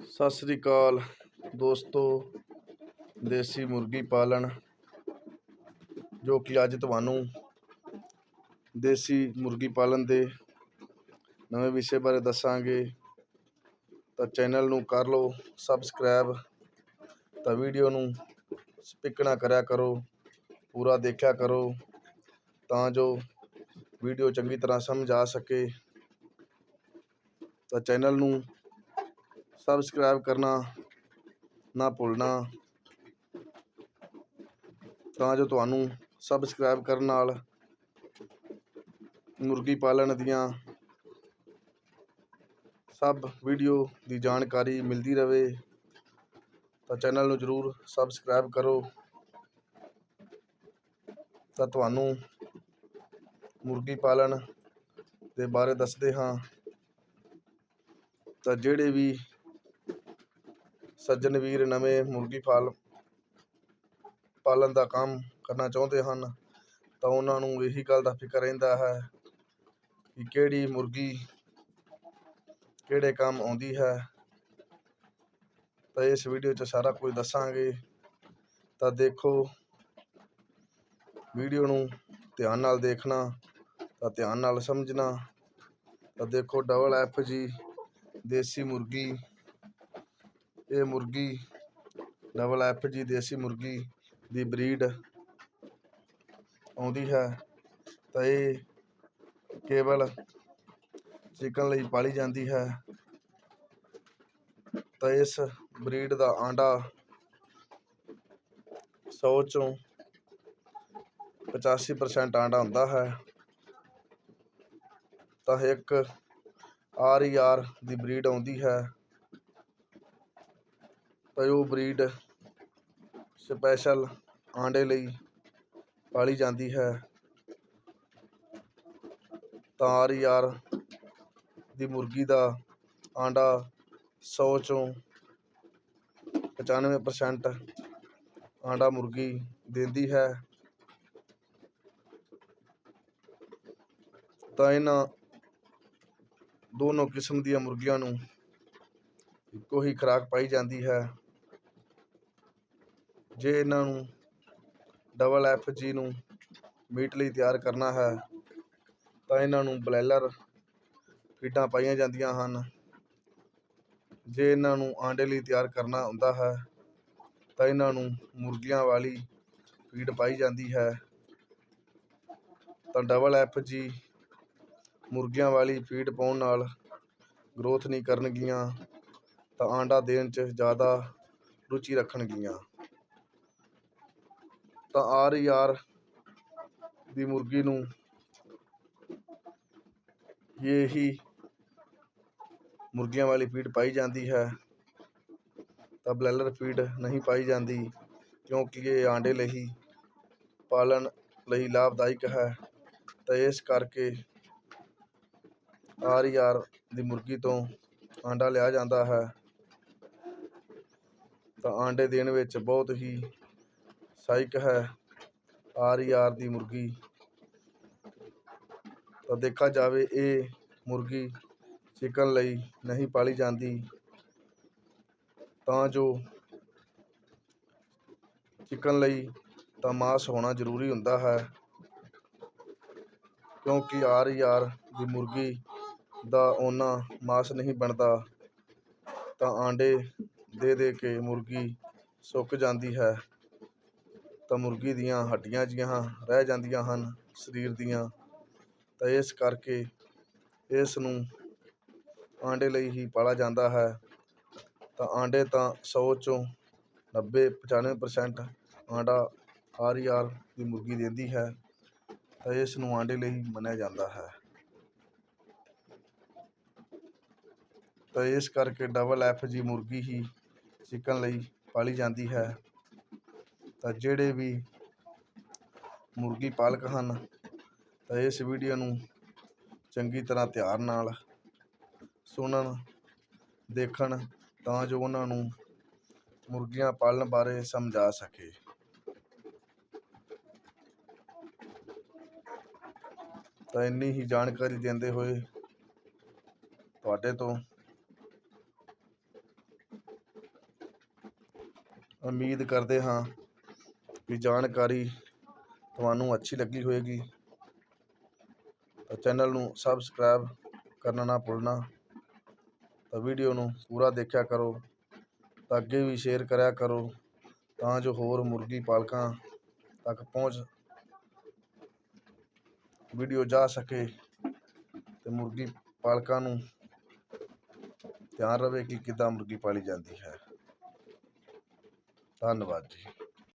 ਸਤਿ ਸ੍ਰੀ ਅਕਾਲ ਦੋਸਤੋ, ਦੇਸੀ ਮੁਰਗੀ ਪਾਲਣ, ਜੋ ਕਿ ਅੱਜ ਤੁਹਾਨੂੰ ਦੇਸੀ ਮੁਰਗੀ ਪਾਲਣ ਦੇ ਨਵੇਂ ਵਿਸ਼ੇ ਬਾਰੇ ਦੱਸਾਂਗੇ। ਤਾਂ ਚੈਨਲ ਨੂੰ ਕਰ ਲਓ ਸਬਸਕ੍ਰਾਈਬ, ਤਾਂ ਵੀਡੀਓ ਨੂੰ ਸਪਿਕ ਨਾ ਕਰਿਆ ਕਰੋ, ਪੂਰਾ ਦੇਖਿਆ ਕਰੋ, ਤਾਂ ਜੋ ਵੀਡੀਓ ਚੰਗੀ ਤਰ੍ਹਾਂ ਸਮਝ ਆ ਸਕੇ। ਤਾਂ ਚੈਨਲ ਨੂੰ ਸਬਸਕ੍ਰਾਈਬ ਕਰਨਾ ਨਾ ਭੁੱਲਣਾ। ਤਾਂ ਜੋ ਤੁਹਾਨੂੰ ਸਬਸਕ੍ਰਾਈਬ ਕਰਨ ਨਾਲ ਮੁਰਗੀ ਪਾਲਣ ਦੀਆਂ ਸਭ ਵੀਡੀਓ ਦੀ ਜਾਣਕਾਰੀ ਮਿਲਦੀ ਰਹੇ ਤਾਂ ਚੈਨਲ ਨੂੰ ਜਰੂਰ ਸਬਸਕ੍ਰਾਈਬ ਕਰੋ। ਤਾਂ ਤੁਹਾਨੂੰ ਮੁਰਗੀ ਪਾਲਣ ਦੇ ਬਾਰੇ ਦੱਸਦੇ ਹਾਂ। ਤਾਂ ਜਿਹੜੇ ਵੀ ਸੱਜਣ ਵੀਰ ਨਵੇਂ ਮੁਰਗੀ ਫਾਰਮ ਪਾਲਣ ਦਾ ਕੰਮ ਕਰਨਾ ਚਾਹੁੰਦੇ ਹਨ, ਤਾਂ ਉਹਨਾਂ ਨੂੰ ਇਹੀ ਗੱਲ ਦਾ ਫਿਕਰ ਰਹਿੰਦਾ ਹੈ ਕਿ ਕਿਹੜੀ ਮੁਰਗੀ ਕਿਹੜੇ ਕੰਮ ਆਉਂਦੀ ਹੈ। ਤਾਂ ਇਸ ਵੀਡੀਓ 'ਚ ਸਾਰਾ ਕੁਝ ਦੱਸਾਂਗੇ। ਤਾਂ ਦੇਖੋ, ਵੀਡੀਓ ਨੂੰ ਧਿਆਨ ਨਾਲ ਦੇਖਣਾ, ਤਾਂ ਧਿਆਨ ਨਾਲ ਸਮਝਣਾ। ਤਾਂ ਦੇਖੋ ਡਬਲ ਐਫ ਜੀ ਦੇਸੀ ਮੁਰਗੀ ਇਹ ਮੁਰਗੀ ਡਬਲ ਐਫ ਜੀ ਦੇਸੀ ਮੁਰਗੀ ਦੀ ਬਰੀਡ ਆਉਂਦੀ ਹੈ। ਤਾਂ ਇਹ ਕੇਵਲ ਚਿਕਨ ਲਈ ਪਾਲੀ ਜਾਂਦੀ ਹੈ। ਤਾਂ ਇਸ ਬਰੀਡ ਦਾ ਆਂਡਾ 100 ਚੋਂ 85% ਆਂਡਾ ਹੁੰਦਾ ਹੈ। ਤਾਂ ਇੱਕ ਆਰ ਈ ਆਰ ਦੀ ਬਰੀਡ ਆਉਂਦੀ ਹੈ। ਤਾਂ ਬਰੀਡ ਸਪੈਸ਼ਲ ਆਂਡੇ ਲਈ ਪਾਲੀ ਜਾਂਦੀ ਹੈ। ਤਾਂ ਆਰ ਈ ਦੀ ਮੁਰਗੀ ਦਾ ਆਂਡਾ 100 ਚੋਂ 95% ਆਂਡਾ ਮੁਰਗੀ ਦਿੰਦੀ ਹੈ। ਤਾਂ ਇਹਨਾਂ ਦੋਨੋਂ ਕਿਸਮ ਦੀਆਂ ਮੁਰਗੀਆਂ ਨੂੰ ਇੱਕੋ ਹੀ ਖੁਰਾਕ ਪਾਈ ਜਾਂਦੀ ਹੈ। ਜੇ ਇਹਨਾਂ ਨੂੰ ਡਬਲ ਐਫ ਜੀ ਨੂੰ ਮੀਟ ਲਈ ਤਿਆਰ ਕਰਨਾ ਹੈ, ਤਾਂ ਇਹਨਾਂ ਨੂੰ ਬਲੈਲਰ ਫੀਡਾਂ ਪਾਈਆਂ ਜਾਂਦੀਆਂ ਹਨ। ਜੇ ਇਹਨਾਂ ਨੂੰ ਆਂਡੇ ਲਈ ਤਿਆਰ ਕਰਨਾ ਹੁੰਦਾ ਹੈ, ਤਾਂ ਇਹਨਾਂ ਨੂੰ ਮੁਰਗੀਆਂ ਵਾਲੀ ਫੀਡ ਪਾਈ ਜਾਂਦੀ ਹੈ। ਤਾਂ ਡਬਲ ਐਫ ਜੀ ਮੁਰਗੀਆਂ ਵਾਲੀ ਫੀਡ ਪਾਉਣ ਨਾਲ ਗਰੋਥ ਨਹੀਂ ਕਰਨਗੀਆਂ, ਤਾਂ ਆਂਡਾ ਦੇਣ 'ਚ ਜ਼ਿਆਦਾ ਰੁਚੀ ਰੱਖਣਗੀਆਂ। ਤਾਂ ਆਰ ਈ ਆਰ ਦੀ ਮੁਰਗੀ ਨੂੰ। ਇਹ ਹੀ ਮੁਰਗੀਆਂ ਵਾਲੀ ਫੀਡ ਪਾਈ ਜਾਂਦੀ ਹੈ। ਤਾਂ ਬਲੈਲਰ ਫੀਡ ਨਹੀਂ ਪਾਈ ਜਾਂਦੀ, ਕਿਉਂਕਿ ਇਹ ਆਂਡੇ ਲਈ ਪਾਲਣ ਲਈ ਲਾਭਦਾਇਕ ਹੈ। ਤਾਂ ਇਸ ਕਰਕੇ ਆਰ ਈ ਆਰ ਦੀ ਮੁਰਗੀ ਤੋਂ ਆਂਡਾ ਲਿਆ ਜਾਂਦਾ ਹੈ। ਤਾਂ ਆਂਡੇ ਦੇਣ ਵਿੱਚ ਬਹੁਤ ਹੀ ਸਹਾਇਕ ਹੈ। ਆਰ ਈ ਆਰ ਦੀ ਮੁਰਗੀ। ਤਾਂ ਦੇਖਿਆ ਜਾਵੇ ਇਹ ਮੁਰਗੀ ਚਿਕਨ ਲਈ ਨਹੀਂ ਪਾਲੀ ਜਾਂਦੀ, ਤਾਂ ਜੋ ਚਿਕਨ ਲਈ ਤਾਂ ਮਾਸ ਹੋਣਾ ਜ਼ਰੂਰੀ ਹੁੰਦਾ ਹੈ, ਕਿਉਂਕਿ ਆਰ ਈ ਆਰ ਦੀ ਮੁਰਗੀ ਦਾ ਓਨਾ ਮਾਸ ਨਹੀਂ ਬਣਦਾ, ਤਾਂ ਆਂਡੇ ਦੇ ਦੇ ਕੇ ਮੁਰਗੀ ਸੁੱਕ ਜਾਂਦੀ ਹੈ। ਤਾਂ ਮੁਰਗੀ ਦੀਆਂ ਹੱਡੀਆਂ ਜਿਹੀਆਂ ਰਹਿ ਜਾਂਦੀਆਂ ਹਨ ਸਰੀਰ ਦੀਆਂ। ਤਾਂ ਇਸ ਕਰਕੇ ਇਸ ਨੂੰ ਆਂਡੇ ਲਈ ਹੀ ਪਾਲਿਆ ਜਾਂਦਾ ਹੈ। ਤਾਂ ਆਂਡੇ ਤਾਂ ਸੌ ਚੋਂ 90 95% ਆਂਡਾ ਆਰ ਈ ਆਰ ਦੀ ਮੁਰਗੀ ਦਿੰਦੀ ਹੈ। ਤਾਂ ਇਸ ਨੂੰ ਆਂਡੇ ਲਈ ਮੰਨਿਆ ਜਾਂਦਾ ਹੈ। ਤਾਂ ਇਸ ਕਰਕੇ ਡਬਲ ਐਫ ਜੀ ਮੁਰਗੀ ਹੀ ਚਿਕਨ ਲਈ ਪਾਲੀ ਜਾਂਦੀ ਹੈ। ਤਾਂ ਜਿਹੜੇ ਵੀ ਮੁਰਗੀ ਪਾਲਕ ਹਨ, ਤਾਂ ਇਸ ਵੀਡੀਓ ਨੂੰ ਚੰਗੀ ਤਰ੍ਹਾਂ ਧਿਆਨ ਨਾਲ ਸੁਣਨ, ਦੇਖਣ ਤਾਂ ਜੋ ਉਹਨਾਂ ਨੂੰ ਮੁਰਗੀਆਂ ਪਾਲਣ ਬਾਰੇ ਸਮਝਾ ਸਕੇ। ਤਾਂ ਇੰਨੀ ਹੀ ਜਾਣਕਾਰੀ ਦਿੰਦੇ ਹੋਏ ਤੁਹਾਡੇ ਤੋਂ ਉਮੀਦ ਕਰਦੇ ਹਾਂ ਕਿ ਜਾਣਕਾਰੀ ਤੁਹਾਨੂੰ ਅੱਛੀ ਲੱਗੀ ਹੋਵੇਗੀ ਤਾਂ ਚੈਨਲ ਨੂੰ ਸਬਸਕ੍ਰਾਈਬ ਕਰਨਾ ਨਾ ਭੁੱਲਣਾ, ਤਾਂ ਵੀਡੀਓ ਨੂੰ ਪੂਰਾ ਦੇਖਿਆ ਕਰੋ, ਤਾਂ ਅੱਗੇ ਵੀ ਸ਼ੇਅਰ ਕਰਿਆ ਕਰੋ, ਤਾਂ ਜੋ ਹੋਰ ਮੁਰਗੀ ਪਾਲਕਾਂ ਤੱਕ ਪਹੁੰਚ ਵੀਡੀਓ ਜਾ ਸਕੇ ਤੇ ਮੁਰਗੀ ਪਾਲਕਾਂ ਨੂੰ ਧਿਆਨ ਰਵੇ ਕਿ ਕਿੱਦਾਂ ਮੁਰਗੀ ਪਾਲੀ ਜਾਂਦੀ ਹੈ। ਧੰਨਵਾਦ ਜੀ।